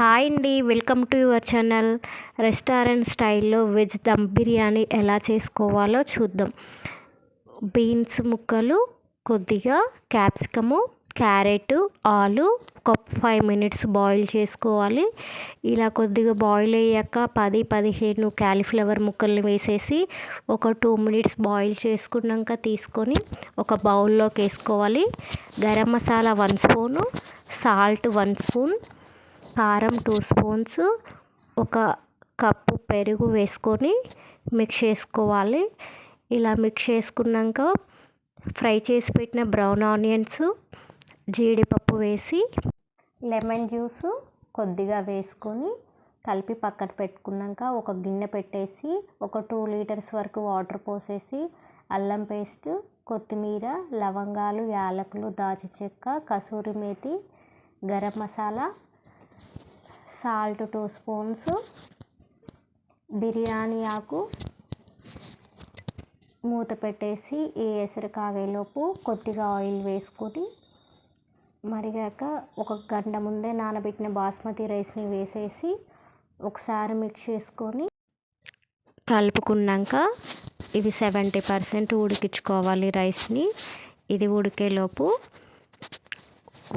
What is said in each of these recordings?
Hi అండి welcome to your channel. Restaurant స్టైల్లో veg dum biryani ఎలా చేసుకోవాలో చూద్దాం. బీన్స్ ముక్కలు కొద్దిగా క్యాప్సికము క్యారెట్ ఆలు ఒక ఫైవ్ మినిట్స్ బాయిల్ చేసుకోవాలి. ఇలా కొద్దిగా బాయిల్ అయ్యాక పది పదిహేను క్యాలీఫ్లవర్ ముక్కల్ని వేసేసి ఒక టూ మినిట్స్ బాయిల్ చేసుకున్నాక తీసుకొని ఒక బౌల్లోకి వేసుకోవాలి. Garam masala one spoon salt one spoon కారం టూ స్పూన్స్ ఒక కప్పు పెరుగు వేసుకొని మిక్స్ చేసుకోవాలి. ఇలా మిక్స్ చేసుకున్నాక ఫ్రై చేసి పెట్టిన బ్రౌన్ ఆనియన్స్ జీడిపప్పు వేసి లెమన్ జ్యూస్ కొద్దిగా వేసుకొని కలిపి పక్కన పెట్టుకున్నాక ఒక గిన్నె పెట్టేసి ఒక టూ లీటర్స్ వరకు వాటర్ పోసేసి అల్లం పేస్ట్ కొత్తిమీర లవంగాలు యాలకులు దాచి చెక్క kasuri methi garam masala salt two spoons biryani ఆకు మూత పెట్టేసి ఈ ఎసరు కాగేలోపు కొద్దిగా ఆయిల్ వేసుకొని మరిగాక ఒక గంట ముందే నానబెట్టిన బాస్మతి రైస్ని వేసేసి ఒకసారి మిక్స్ చేసుకొని కలుపుకున్నాక ఇది సెవెంటీ పర్సెంట్ ఉడికించుకోవాలి రైస్ని. ఇది ఉడికేలోపు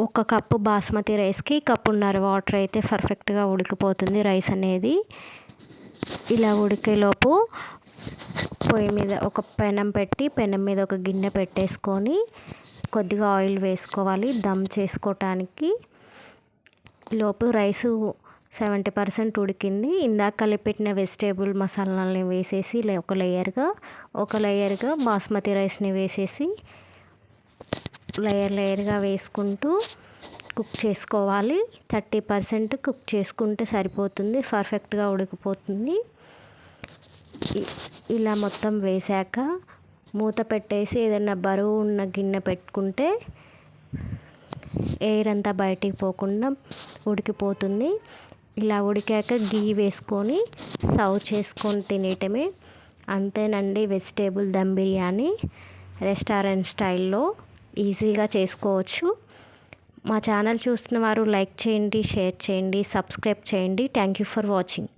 ఒక కప్పు బాస్మతి రైస్కి కప్పున్నర వాటర్ అయితే పర్ఫెక్ట్గా ఉడికిపోతుంది రైస్ అనేది. ఇలా ఉడికేలోపు పొయ్యి మీద ఒక పెనం పెట్టి పెనం మీద ఒక గిన్నె పెట్టేసుకొని కొద్దిగా ఆయిల్ వేసుకోవాలి. దమ్ చేసుకోవటానికి లోపు రైసు సెవెంటీ పర్సెంట్ ఉడికింది. ఇందాక కలిపెట్టిన వెజిటేబుల్ మసాలాలని వేసేసి ఒక లేయర్గా ఒక లేయర్గా బాస్మతి రైస్ని వేసేసి లేయర్ లేయర్గా వేసుకుంటూ కుక్ చేసుకోవాలి. థర్టీ పర్సెంట్ కుక్ చేసుకుంటే సరిపోతుంది. పర్ఫెక్ట్గా ఉడికిపోతుంది. ఇలా మొత్తం వేసాక మూత పెట్టేసి ఏదైనా బరువు ఉన్న గిన్నె పెట్టుకుంటే ఎయిర్ అంతా బయటికి పోకుండా ఉడికిపోతుంది. ఇలా ఉడికాక గీ వేసుకొని సర్వ్ చేసుకొని తినేయటమే అంతేనండి వెజిటేబుల్ దమ్ బిర్యానీ రెస్టారెంట్ స్టైల్లో. ఈజీగా చేసుకోవచ్చు. మా ఛానల్ చూస్తున్న వారు లైక్ చేయండి షేర్ చేయండి సబ్స్క్రైబ్ చేయండి. Thank you for watching